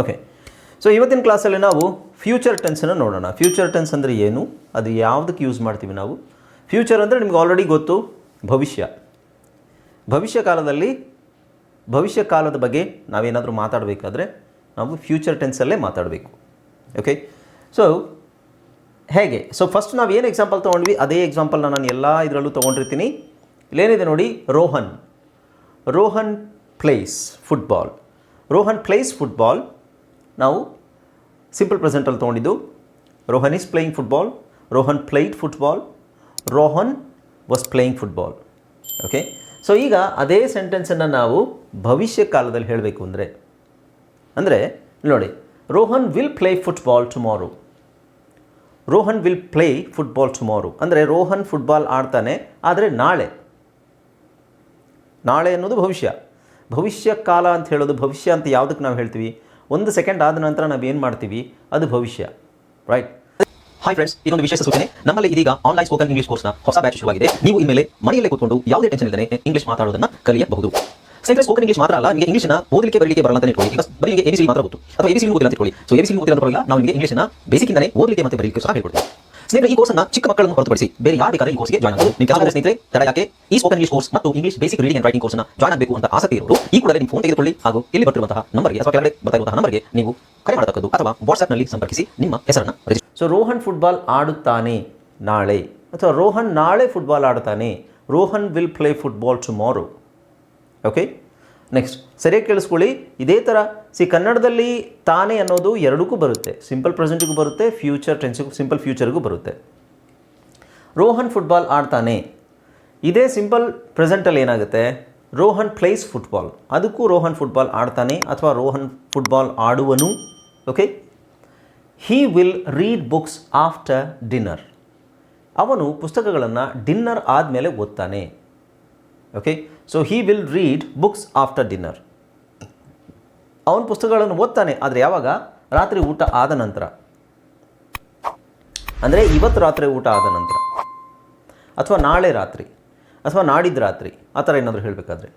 Okay so ಇವತ್ತಿನ ಕ್ಲಾಸಲ್ಲಿ ನಾವು ಫ್ಯೂಚರ್ ಟೆನ್ಸನ್ನು ನೋಡೋಣ. ಫ್ಯೂಚರ್ ಟೆನ್ಸ್ ಅಂದರೆ ಏನು? ಅದು ಯಾವುದಕ್ಕೆ ಯೂಸ್ ಮಾಡ್ತೀವಿ ನಾವು? ಫ್ಯೂಚರ್ ಅಂದರೆ ನಿಮ್ಗೆ ಆಲ್ರೆಡಿ ಗೊತ್ತು, ಭವಿಷ್ಯ. ಭವಿಷ್ಯ ಕಾಲದಲ್ಲಿ, ಭವಿಷ್ಯ ಕಾಲದ ಬಗ್ಗೆ ನಾವೇನಾದರೂ ಮಾತಾಡಬೇಕಾದ್ರೆ ನಾವು ಫ್ಯೂಚರ್ ಟೆನ್ಸಲ್ಲೇ ಮಾತಾಡಬೇಕು. ಓಕೆ ಸೊ ಹೇಗೆ? ಸೊ ಫಸ್ಟ್ ನಾವು ಏನು ಎಕ್ಸಾಂಪಲ್ ತೊಗೊಂಡ್ವಿ? ಅದೇ ಎಕ್ಸಾಂಪಲ್ನ ನಾನು ಎಲ್ಲ ಇದರಲ್ಲೂ ತೊಗೊಂಡಿರ್ತೀನಿ. ಇಲ್ಲೇನಿದೆ ನೋಡಿ? Rohan. Rohan plays football Rohan plays football ನಾವು ಸಿಂಪಲ್ ಪ್ರೆಸೆಂಟಲ್ಲಿ ತೊಗೊಂಡಿದ್ದು. Rohan is playing football Rohan played football Rohan was playing football okay so ಈಗ ಅದೇ ಸೆಂಟೆನ್ಸನ್ನು ನಾವು ಭವಿಷ್ಯ ಕಾಲದಲ್ಲಿ ಹೇಳಬೇಕು ಅಂದರೆ ಅಂದರೆ ನೋಡಿ, Rohan will play football tomorrow Rohan will play football tomorrow ಅಂದರೆ ರೋಹನ್ ಫುಟ್ಬಾಲ್ ಆಡ್ತಾನೆ, ಆದರೆ ನಾಳೆ. ನಾಳೆ ಅನ್ನೋದು ಭವಿಷ್ಯ. ಭವಿಷ್ಯ ಕಾಲ ಅಂತ ಹೇಳೋದು ಭವಿಷ್ಯ ಅಂತ ಯಾವುದಕ್ಕೆ ನಾವು ಹೇಳ್ತೀವಿ? ಒಂದು ಸೆಕೆಂಡ್ ಆದ ನಂತರ ನಾವು ಏನು ಮಾಡ್ತೀವಿ? ಅದು ಭವಿಷ್ಯ. ರೈಟ್ ಹಾಯ್ ಫ್ರೆಂಡ್ಸ್ ಇದೊಂದು ವಿಶೇಷ ಸೂಚನೆ. ನಮ್ಮಲ್ಲಿ ಇದೀಗ ಆನ್ಲೈನ್ ಸ್ಪೋಕನ್ ಇಂಗ್ಲಿಷ್ ಕೋರ್ಸ್ನ ಹೊಸ ಬ್ಯಾಚ್ ಶುರುವಾಗಿದೆ. ನೀವು ಇನ್ಮೇಲೆ ಮನೆಯಲ್ಲೇ ಕೂತ್ಕೊಂಡು ಯಾವುದೇ ಟೆನ್ಷನ್ ಇಲ್ಲದೆ ಇಂಗ್ಲಿಷ್ ಮಾತಾಡೋದನ್ನ ಕಲಿಯಬಹುದು. ಸ್ನೇಹಿತರೆ ಸ್ಪೋಕನ್ ಇಂಗ್ಲಿಷ್ ಮಾತ್ರ ಅಲ್ಲ, ನಿಮಗೆ ಇಂಗ್ಲಿಷ್ನ ಓದಲಿಕ್ಕೆ, ಬರಲಿಕ್ಕೆ ಬರಲ್ಲ ಅಂತ ಇಟ್ಕೊಳ್ಳಿ ಬರೀ ನಿಮಗೆ ಎಬಿಸಿ ಮಾತ್ರ ಗೊತ್ತು. ಅಥವಾ ಎಬಿಸಿ ಓದಿಲ್ಲ ಅಂತ ಇಟ್ಕೊಳ್ಳಿ ಸೊ ಎಬಿಸಿ ಓದಿಲ್ಲ ಅಂತ ಪರವಾಗಿಲ್ಲ ನಾವು ನಿಮಗೆ ಇಂಗ್ಲಿಷ್ನ ಬೇಸಿಕ್ ಇಂದಾನೆ ಓದಲಿಕ್ಕೆ ಮತ್ತೆ ಬರಲಿಕ್ಕೆ ಸಹ ಹೇಳ್ಕೊಡ್ತೀವಿ. ಸ್ನೇಹಿತರೆ, ಈ ಕೋರ್ಸ್ನ ಚಿಕ್ಕ ಮಕ್ಕಳನ್ನು ಹೊರತುಪಡಿಸಿ ಬೇರೆ ಯಾರು ಬೇಕಾದ್ರೆ ಈ ಕೋರ್ಸ್ಗೆ ಜಾಯ್ನ್ ಆಗಬಹುದು ನಿಮ್ಮ ಕೆಲವು ಸ್ನೇಹಿತರೆ, ತಡ ಯಾಕೆ ಈ ಸ್ಪೋಕನ್ ಇಂಗ್ಲಿಷ್ ಕೋರ್ಸ್ ಮತ್ತು English basic reading and writing ಕೋರ್ಸ್ನ ಜಾಯ್ನ್ ಆಗಬೇಕು ಅಂತ ಆಸಕ್ತಿ ಇರೋರು, ಈ ಕೂಡಲೇ ನಿಮ್ಮ ಫೋನ್ ತೆಗೆದುಕೊಳ್ಳಿ ಹಾಗೂ ಇಲ್ಲಿ ಬರ್ತಿರುವಂತಹ ನಂಬರ್ಗೆ ಅಥವಾ ಕೆಳಗಡೆ ಬರ್ತಾ ನಂಬರ್ಗೆ ನೀವು ಕರೆ ಮಾಡತಕ್ಕದ್ದು ಅಥವಾ ವಾಟ್ಸ್ಆಪ್ನಲ್ಲಿ ಸಂಪರ್ಕಿಸಿ ನಿಮ್ಮ ಹೆಸರನ್ನು ರಿಜಿಸ್ಟರ್ ಸೊ ರೋಹನ್ ಫುಟ್ಬಾಲ್ ಆಡುತ್ತಾನೆ ನಾಳೆ ಅಥವಾ ರೋಹನ್ ನಾಳೆ ಫುಟ್ಬಾಲ್ ಆಡ್ತಾನೆ Rohan will play football tomorrow okay next ಸರಿಯಾಗಿ ಕೇಳಿಸ್ಕೊಳ್ಳಿ. ಇದೇ ಥರ ಸಿ ಕನ್ನಡದಲ್ಲಿ ತಾನೇ ಅನ್ನೋದು ಎರಡಕ್ಕೂ ಬರುತ್ತೆ. ಸಿಂಪಲ್ ಪ್ರೆಸೆಂಟಿಗೂ ಬರುತ್ತೆ ಫ್ಯೂಚರ್ ಟೆನ್ಸಿಗೂ ಸಿಂಪಲ್ ಫ್ಯೂಚರ್ಗೂ ಬರುತ್ತೆ. ರೋಹನ್ ಫುಟ್ಬಾಲ್ ಆಡ್ತಾನೆ. ಇದೇ ಸಿಂಪಲ್ ಪ್ರೆಸೆಂಟಲ್ಲಿ ಏನಾಗುತ್ತೆ? ರೋಹನ್ ಪ್ಲೇಸ್ ಫುಟ್ಬಾಲ್ ಅದಕ್ಕೂ ರೋಹನ್ ಫುಟ್ಬಾಲ್ ಆಡ್ತಾನೆ ಅಥವಾ Rohan football ಆಡುವನು okay he will read books after dinner ಅವನು ಪುಸ್ತಕಗಳನ್ನು ಡಿನ್ನರ್ ಆದಮೇಲೆ ಓದ್ತಾನೆ okay so he will read books after dinner ಅವನ ಪುಸ್ತಕಗಳನ್ನು ಓದ್ತಾನೆ, ಆದರೆ ಯಾವಾಗ? ರಾತ್ರಿ ಊಟ ಆದ ನಂತರ. ಅಂದರೆ ಇವತ್ತು ರಾತ್ರಿ ಊಟ ಆದ ನಂತರ. ಅಥವಾ ನಾಳೆ ರಾತ್ರಿ, ಅಥವಾ ನಾಡಿದ್ದು ರಾತ್ರಿ, ಆ ಥರ ಏನಾದರೂ ಹೇಳಬೇಕಾದ್ರೆ.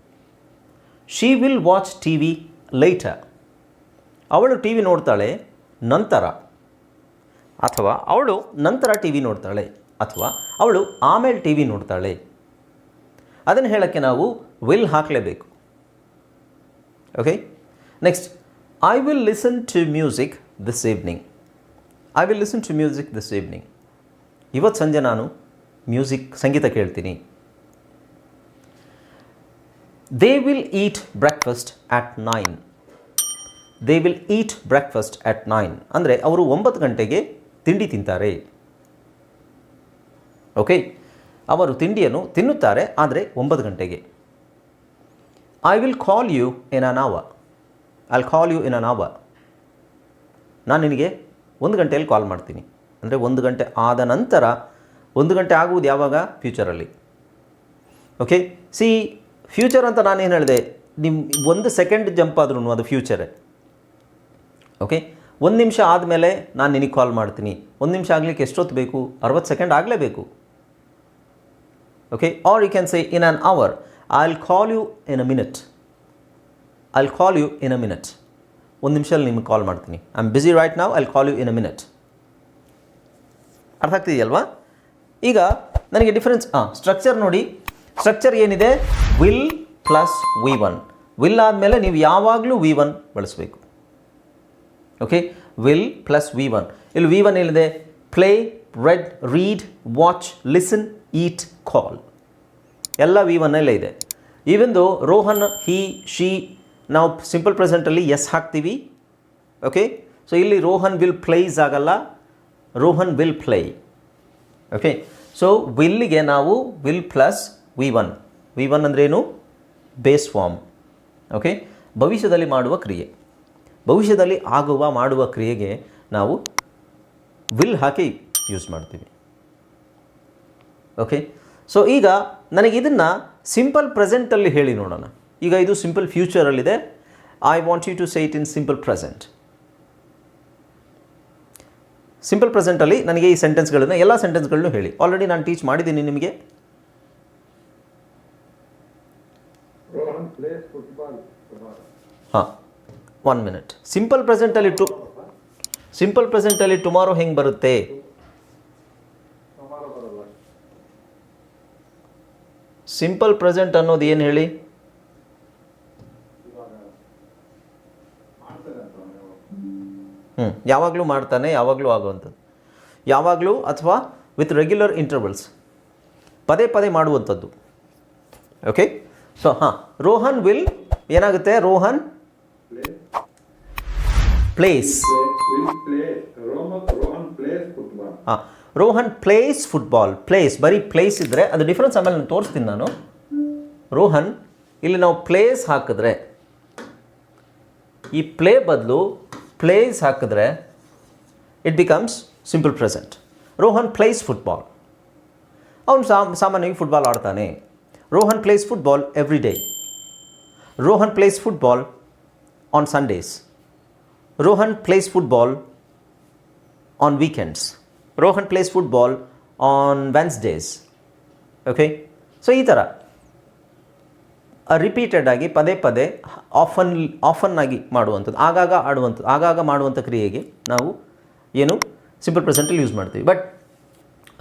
She will watch T V later ಅವಳು ಟಿ ವಿ ನೋಡ್ತಾಳೆ ನಂತರ. ಅಥವಾ ಅವಳು ನಂತರ ಟಿ ವಿ ನೋಡ್ತಾಳೆ, ಅಥವಾ ಅವಳು ಆಮೇಲೆ ಟಿ ವಿ ನೋಡ್ತಾಳೆ. ಅದನ್ನು ಹೇಳೋಕ್ಕೆ ನಾವು will ಹಾಕಲೇಬೇಕು. Okay next I will listen to music this evening I will listen to music this evening ಇವತ್ತು ಸಂಜೆ ನಾನು ಮ್ಯೂಸಿಕ್ ಸಂಗೀತ ಕೇಳ್ತೀನಿ. They will eat breakfast at nine they will eat breakfast at nine ಅಂದರೆ ಅವರು ಒಂಬತ್ತು ಗಂಟೆಗೆ ತಿಂಡಿ ತಿಂತಾರೆ. ಓಕೆ ಅವರು ತಿಂಡಿಯನ್ನು ತಿನ್ನುತ್ತಾರೆ ಆದರೆ ಒಂಬತ್ತು ಗಂಟೆಗೆ. I will call you in an hour I call you in an hour ನಾನು ನಿನಗೆ ಒಂದು ಗಂಟೆಯಲ್ಲಿ ಕಾಲ್ ಮಾಡ್ತೀನಿ. ಅಂದರೆ ಒಂದು ಗಂಟೆ ಆದ ನಂತರ ಒಂದು ಗಂಟೆ ಆಗುವುದು ಯಾವಾಗ? ಫ್ಯೂಚರಲ್ಲಿ ಓಕೆ ಸಿ ಫ್ಯೂಚರ್ ಅಂತ ನಾನು ಏನು ಹೇಳಿದೆ? ನಿಮ್ಮ ಒಂದು ಸೆಕೆಂಡ್ ಜಂಪ್ ಆದ್ರೂ ಅದು ಫ್ಯೂಚರೇ ಓಕೆ ಒಂದು ನಿಮಿಷ ಆದಮೇಲೆ ನಾನು ನಿನಗೆ ಕಾಲ್ ಮಾಡ್ತೀನಿ. ಒಂದು ನಿಮಿಷ ಆಗಲಿಕ್ಕೆ ಎಷ್ಟೊತ್ತು ಬೇಕು? ಅರವತ್ತು ಸೆಕೆಂಡ್ ಆಗಲೇಬೇಕು. Okay or you can say in an hour i'll call call you in minute. I'll call you call a minute ಒಂದು ನಿಮಿಷದಲ್ಲಿ ನಿಮಗೆ ಕಾಲ್ ಮಾಡ್ತೀನಿ. ಐ ಆಮ್ ಬಿಸಿ ರೈಟ್ ನಾವು I call you in a minute ಅರ್ಥ ಆಗ್ತಿದೆಯಲ್ವಾ ಈಗ ನನಗೆ difference ಹಾಂ ಸ್ಟ್ರಕ್ಚರ್ ನೋಡಿ. ಸ್ಟ್ರಕ್ಚರ್ ಏನಿದೆ? Will plus V one will ಆದಮೇಲೆ ನೀವು ಯಾವಾಗಲೂ ವಿ ಒನ್ ಬಳಸಬೇಕು. Okay will plus V one ಇಲ್ಲಿ ವಿ ಒನ್ ಏನಿದೆ? Play read read watch listen eat call ಎಲ್ಲ ವಿ ಒನ್ನಲ್ಲೇ ಇದೆ. ಈವೆಂದು ರೋಹನ್ ಹಿ ಶಿ ನಾವು ಸಿಂಪಲ್ ಪ್ರೆಸೆಂಟಲ್ಲಿ ಎಸ್ ಹಾಕ್ತೀವಿ ಓಕೆ ಸೊ ಇಲ್ಲಿ ರೋಹನ್ ವಿಲ್ ಪ್ಲೇಸ್ ಆಗಲ್ಲ. Rohan will play okay so ವಿಲ್ಲಿಗೆ ನಾವು will plus V one V one ಅಂದ್ರೇನು ಬೇಸ್ ಫಾರ್ಮ್ ಓಕೆ ಭವಿಷ್ಯದಲ್ಲಿ ಮಾಡುವ ಕ್ರಿಯೆ. ಭವಿಷ್ಯದಲ್ಲಿ ಆಗುವ, ಮಾಡುವ ಕ್ರಿಯೆಗೆ ನಾವು ವಿಲ್ ಹಾಕಿ ಯೂಸ್ ಮಾಡ್ತೀವಿ. ಓಕೆ ಸೊ ಈಗ ನನಗೆ ಇದನ್ನು ಸಿಂಪಲ್ ಪ್ರೆಸೆಂಟಲ್ಲಿ ಹೇಳಿ ನೋಡೋಣ. ಈಗ ಇದು simple ಫ್ಯೂಚರಲ್ಲಿದೆ I want you to say it in simple present simple ಪ್ರೆಸೆಂಟಲ್ಲಿ ನನಗೆ ಈ ಸೆಂಟೆನ್ಸ್ಗಳನ್ನು ಎಲ್ಲ ಸೆಂಟೆನ್ಸ್ಗಳನ್ನು ಹೇಳಿ. ಆಲ್ರೆಡಿ ನಾನು ಟೀಚ್ ಮಾಡಿದ್ದೀನಿ ನಿಮಗೆ. ಹಾಂ. ಒನ್ ಮಿನಿಟ್ ಸಿಂಪಲ್ ಪ್ರೆಸೆಂಟಲ್ಲಿ ಟು ಸಿಂಪಲ್ ಪ್ರೆಸೆಂಟಲ್ಲಿ ಟುಮಾರೋ ಹೆಂಗೆ ಬರುತ್ತೆ? ಸಿಂಪಲ್ ಪ್ರೆಸೆಂಟ್ ಅನ್ನೋದು ಏನು ಹೇಳಿ? ಹ್ಞೂ ಯಾವಾಗಲೂ ಮಾಡ್ತಾನೆ ಯಾವಾಗಲೂ ಆಗುವಂಥದ್ದು. ಯಾವಾಗಲೂ ಅಥವಾ ವಿತ್ ರೆಗ್ಯುಲರ್ ಇಂಟರ್ವಲ್ಸ್ ಪದೇ ಪದೇ ಮಾಡುವಂಥದ್ದು. ಓಕೆ ಸೊ ಹಾಂ ರೋಹನ್ ವಿಲ್ ಏನಾಗುತ್ತೆ? ರೋಹನ್? ಪ್ಲೇಸ್. ಹಾಂ ರೋಹನ್ ಪ್ಲೇಸ್ ಫುಟ್ಬಾಲ್, ಪ್ಲೇಸ್, ಬರೀ ಪ್ಲೇಸ್ ಇದ್ದರೆ ಅದು ಡಿಫ್ರೆನ್ಸ್ ಆಮೇಲೆ ನಾನು ತೋರಿಸ್ತೀನಿ ನಾನು. ರೋಹನ್, ಇಲ್ಲಿ ನಾವು ಪ್ಲೇಸ್ ಹಾಕಿದ್ರೆ, ಈ ಪ್ಲೇ ಬದಲು ಪ್ಲೇಸ್ ಹಾಕಿದ್ರೆ it becomes simple present Rohan plays football. ಅವನು ಸಾಮ್ ಸಾಮಾನ್ಯವಾಗಿ ಫುಟ್ಬಾಲ್ ಆಡ್ತಾನೆ. Rohan plays football every day Rohan plays football on Sundays Rohan plays football on weekends. Rohan plays football on Wednesdays okay so ಈ ಥರ repeated ಆಗಿ ಪದೇ ಪದೇ often often ಆಗಿ ಮಾಡುವಂಥದ್ದು, ಆಗಾಗ ಆಡುವಂಥದ್ದು, ಆಗಾಗ ಮಾಡುವಂಥ ಕ್ರಿಯೆಗೆ ನಾವು ಏನು ಸಿಂಪಲ್ ಪ್ರೆಸೆಂಟಲ್ಲಿ ಯೂಸ್ ಮಾಡ್ತೀವಿ. But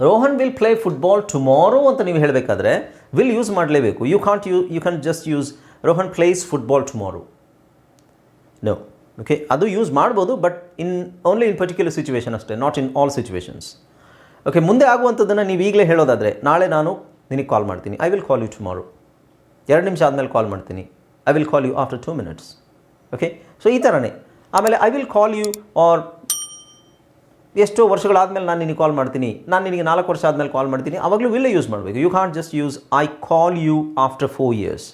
Rohan will play football tomorrow ಅಂತ ನೀವು ಹೇಳಬೇಕಾದ್ರೆ ವಿಲ್ ಯೂಸ್ ಮಾಡಲೇಬೇಕು. You can't you you can just use Rohan plays football tomorrow no okay ಅದು ಯೂಸ್ ಮಾಡ್ಬೋದು but in only in particular situation ಅಷ್ಟೇ not in all situations okay ಮುಂದೆ ಆಗುವಂಥದ್ದನ್ನು ನೀವು ಈಗಲೇ ಹೇಳೋದಾದರೆ, ನಾಳೆ ನಾನು ನಿನಗೆ ಕಾಲ್ ಮಾಡ್ತೀನಿ. I will call you tomorrow ಎರಡು ನಿಮಿಷ ಆದಮೇಲೆ ಕಾಲ್ ಮಾಡ್ತೀನಿ. I will call you after two minutes okay so ಈ ಥರನೇ ಆಮೇಲೆ I will call you or ಎಷ್ಟೋ ವರ್ಷಗಳಾದಮೇಲೆ ನಾನು ನಿನಗೆ ಕಾಲ್ ಮಾಡ್ತೀನಿ. ನಾನು ನಿನಗೆ ನಾಲ್ಕು ವರ್ಷ ಆದಮೇಲೆ ಕಾಲ್ ಮಾಡ್ತೀನಿ. ಅವಾಗಲೂ ವಿಲ್ಲೇ ಯೂಸ್ ಮಾಡಬೇಕು. You can't just use I call you after four years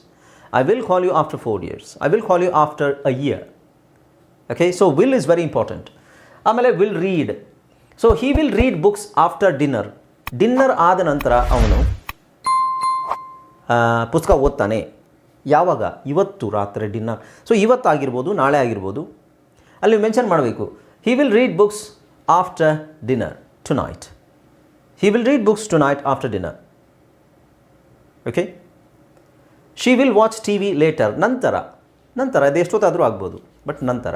I will call you after four years I will call you after a year okay so will is very important ಆಮೇಲೆ will read so he will read books after dinner dinner ಆದ ನಂತರ ಅವನು ಪುಸ್ತಕ ಓದ್ತಾನೆ. ಯಾವಾಗ? ಇವತ್ತು ರಾತ್ರಿ dinner so ಇವತ್ತಾಗಿರ್ಬೋದು, ನಾಳೆ ಆಗಿರ್ಬೋದು. ಅಲ್ಲಿ ಮೆನ್ಷನ್ ಮಾಡಬೇಕು. He will read books after dinner tonight he will read books tonight after dinner okay she will watch T V later ನಂತರ. ನಂತರ, ಅದು ಎಷ್ಟೊತ್ತಾದರೂ ಆಗ್ಬೋದು. ಬಟ್ ನಂತರ.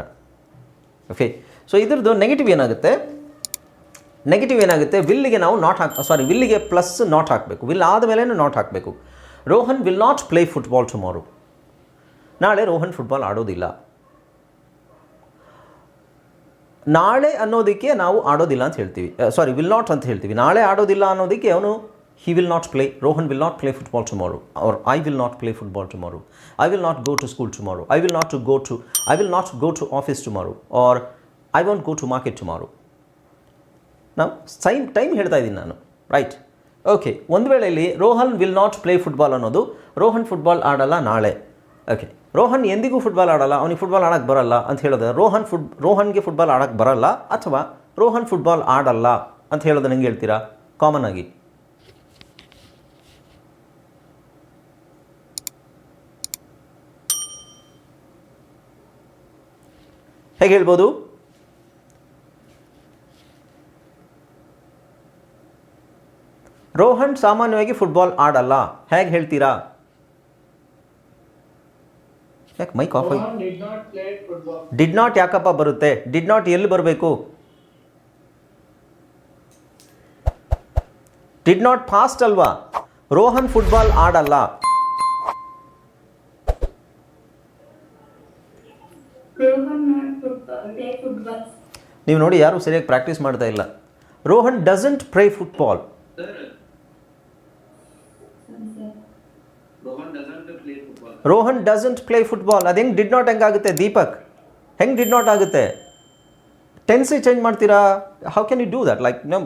ಓಕೆ ಸೊ ಇದ್ರದ್ದು ನೆಗೆಟಿವ್ ಏನಾಗುತ್ತೆ? ನೆಗೆಟಿವ್ ಏನಾಗುತ್ತೆ? ವಿಲ್ಲಿಗೆ ನಾವು ನಾಟ್ ಹಾಕ್ ಸಾರಿ ವಿಲ್ಲಿಗೆ ಪ್ಲಸ್ ನಾಟ್ ಹಾಕಬೇಕು. ವಿಲ್ ಆದಮೇಲೆ ನಾಟ್ ಹಾಕಬೇಕು. Rohan will not play football tomorrow ನಾಳೆ ರೋಹನ್ ಫುಟ್ಬಾಲ್ ಆಡೋದಿಲ್ಲ. ನಾಳೆ ಅನ್ನೋದಕ್ಕೆ ನಾವು ಆಡೋದಿಲ್ಲ ಅಂತ ಹೇಳ್ತೀವಿ. ಸಾರಿ ವಿಲ್ ನಾಟ್ ಅಂತ ಹೇಳ್ತೀವಿ. ನಾಳೆ ಆಡೋದಿಲ್ಲ ಅನ್ನೋದಕ್ಕೆ ಅವನು he will not play Rohan will not play football tomorrow or I will not play football tomorrow I will not go to school tomorrow I will not to go to I will not go to office tomorrow or I want go to market tomorrow ನಾವು same time ಹೇಳ್ತಾ ಇದ್ದೀನಿ ನಾನು right okay ಒಂದು ವೇಳೆಯಲ್ಲಿ Rohan will not play football ಅನ್ನೋದು Rohan football ಆಡಲ್ಲ ನಾಳೆ. Okay Rohan ಎಂದಿಗೂ ಫುಟ್ಬಾಲ್ ಆಡಲ್ಲ, ಅವನಿಗೆ ಫುಟ್ಬಾಲ್ ಆಡೋಕ್ಕೆ ಬರಲ್ಲ ಅಂತ ಹೇಳೋದು ರೋಹನ್ ಫುಟ್ ರೋಹನ್ಗೆ ಫುಟ್ಬಾಲ್ ಆಡೋಕ್ಕೆ ಬರಲ್ಲ ಅಥವಾ ರೋಹನ್ ಫುಟ್ಬಾಲ್ ಆಡಲ್ಲ ಅಂತ ಹೇಳೋದು ನಂಗೆ ಹೇಳ್ತೀರಾ? ಕಾಮನ್ ಆಗಿ. ಹೇಗೆ ಹೇಳ್ಬೋದು? ರೋಹನ್ ಸಾಮಾನ್ಯವಾಗಿ ಫುಟ್ಬಾಲ್ ಆಡಲ್ಲ. ಹೇಗೆ ಹೇಳ್ತೀರಾ? ಯಾಕೆ ಮೈಕ್ ಆಫ್. ಡಿಡ್ ನಾಟ್ ಯಾಕಪ್ಪ ಬರುತ್ತೆ? ಡಿಡ್ ನಾಟ್ ಎಲ್ಲಿ ಬರಬೇಕು? ಡಿಡ್ ನಾಟ್ ಫಾಸ್ಟ್ ಅಲ್ವಾ? ರೋಹನ್ ಫುಟ್ಬಾಲ್ ಆಡಲ್ಲ Rohan not football, play football. ನೀವು ನೋಡಿ ಯಾರು ಸರಿಯಾಗಿ ಪ್ರಾಕ್ಟೀಸ್ ಮಾಡ್ತಾ ಇಲ್ಲ. Rohan doesn't play football. Rohan doesn't play football ಅದು ಹೆಂಗೆ ಡಿಡ್ ನಾಟ್ ಹೆಂಗಾಗುತ್ತೆ ದೀಪಕ್, ಹೆಂಗೆ ಡಿಡ್ ನಾಟ್ ಆಗುತ್ತೆ? ಟೆನ್ಸಿ ಚೇಂಜ್ ಮಾಡ್ತೀರಾ? How can you do that like ನಮ್